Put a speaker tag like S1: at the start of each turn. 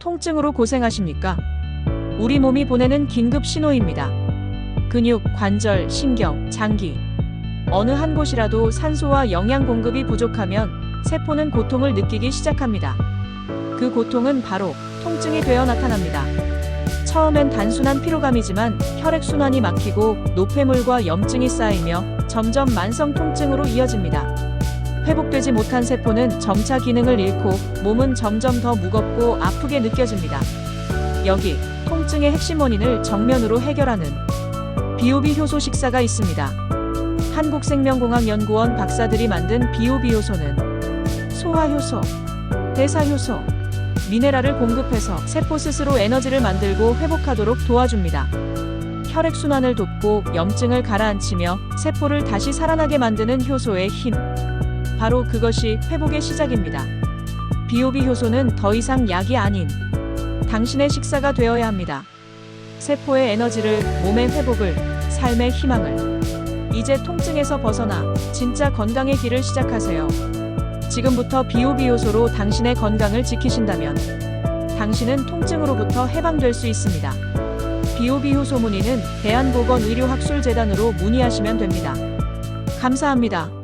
S1: 통증으로 고생하십니까? 우리 몸이 보내는 긴급 신호입니다. 근육, 관절, 신경, 장기. 어느 한 곳이라도 산소와 영양 공급이 부족하면 세포는 고통을 느끼기 시작합니다. 그 고통은 바로 통증이 되어 나타납니다. 처음엔 단순한 피로감이지만 혈액순환이 막히고 노폐물과 염증이 쌓이며 점점 만성 통증으로 이어집니다. 회복되지 못한 세포는 점차 기능을 잃고 몸은 점점 더 무겁고 아프게 느껴집니다. 여기 통증의 핵심 원인을 정면으로 해결하는 비오비 효소 식사가 있습니다. 한국생명공학 연구원 박사들이 만든 비오비 효소는 소화 효소, 대사 효소, 미네랄을 공급해서 세포 스스로 에너지를 만들고 회복하도록 도와줍니다. 혈액 순환을 돕고 염증을 가라앉히며 세포를 다시 살아나게 만드는 효소의 힘. 바로 그것이 회복의 시작입니다. 비오비 효소는 더 이상 약이 아닌 당신의 식사가 되어야 합니다. 세포의 에너지를, 몸의 회복을, 삶의 희망을. 이제 통증에서 벗어나 진짜 건강의 길을 시작하세요. 지금부터 비오비 효소로 당신의 건강을 지키신다면 당신은 통증으로부터 해방될 수 있습니다. 비오비 효소 문의는 대한보건의료학술재단으로 문의하시면 됩니다. 감사합니다.